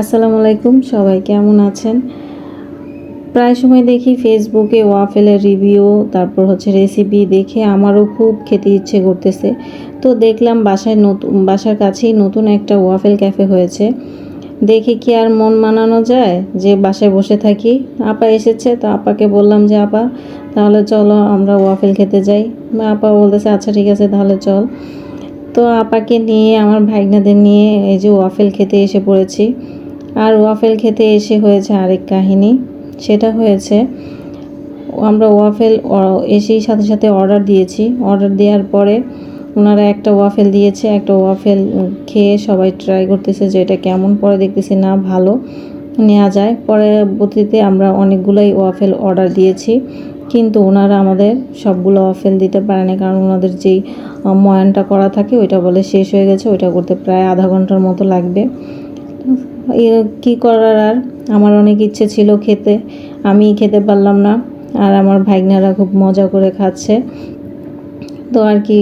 আসসালামু আলাইকুম, সবাই কেমন আছেন? প্রায় সময় দেখি ফেসবুকে ওয়াফেলের রিভিউ তারপর হচ্ছে রেসিপি দেখে আমারও খুব খেতে ইচ্ছে করতেছে। তো দেখলাম বাসায় নতুন, বাসার কাছেই নতুন একটা ওয়াফেল ক্যাফে হয়েছে। দেখে কি আর মন মানানো যায় যে বাসায় বসে থাকি। আপা এসেছে, তো আপাকে বললাম যে, আপা, তাহলে চলো আমরা ওয়াফেল খেতে যাই। আপা বলতেছে আচ্ছা ঠিক আছে, তাহলে চল। তো আপাকে নিয়ে, আমার ভাইগনাদের নিয়ে এই যে ওয়াফেল খেতে এসে পড়েছি। আর ওয়াফেল খেতে এসে হয়েছে আরেক কাহিনী। সেটা হয়েছে, আমরা ওয়াফেল এসেই সাথে সাথে অর্ডার দিয়েছি। অর্ডার দেওয়ার পরে ওনারা একটা ওয়াফেল দিয়েছে, একটা ওয়াফেল খেয়ে সবাই ট্রাই করতেছে যে এটা কেমন, পরে দেখতেছি না, ভালো নেওয়া যায়। পরবর্তীতে আমরা অনেকগুলোই ওয়াফেল অর্ডার দিয়েছি। কিন্তু ওনারা আমাদের সবগুলো ওয়াফেল দিতে পারেনি কারণ ওনাদের যেই ময়ানটা করা থাকে, ওইটা বলে শেষ হয়ে গেছে, ওইটা করতে প্রায় আধা ঘণ্টার মতো লাগবে। কী করার আর? আমার অনেক ইচ্ছে ছিল খেতে। আমি খেতে পারলাম না। আর আমার ভাইগনারা খুব মজা করে খাচ্ছে। তো আর কি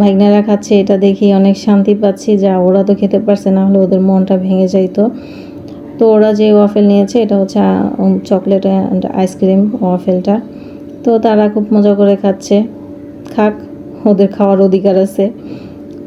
ভাইগনারা খাচ্ছে, এটা দেখি অনেক শান্তি পাচ্ছি যা ওরা তো খেতে পারছে, না হলে ওদের মনটা ভেঙে যাইতো। তো ওরা যে ওয়াফেল নিয়েছে, এটা হচ্ছে চকলেট অ্যান্ড আইসক্রিম ওয়াফেলটা তো তারা খুব মজা করে খাচ্ছে। খাক, ওদের খাওয়ার অধিকার আছে।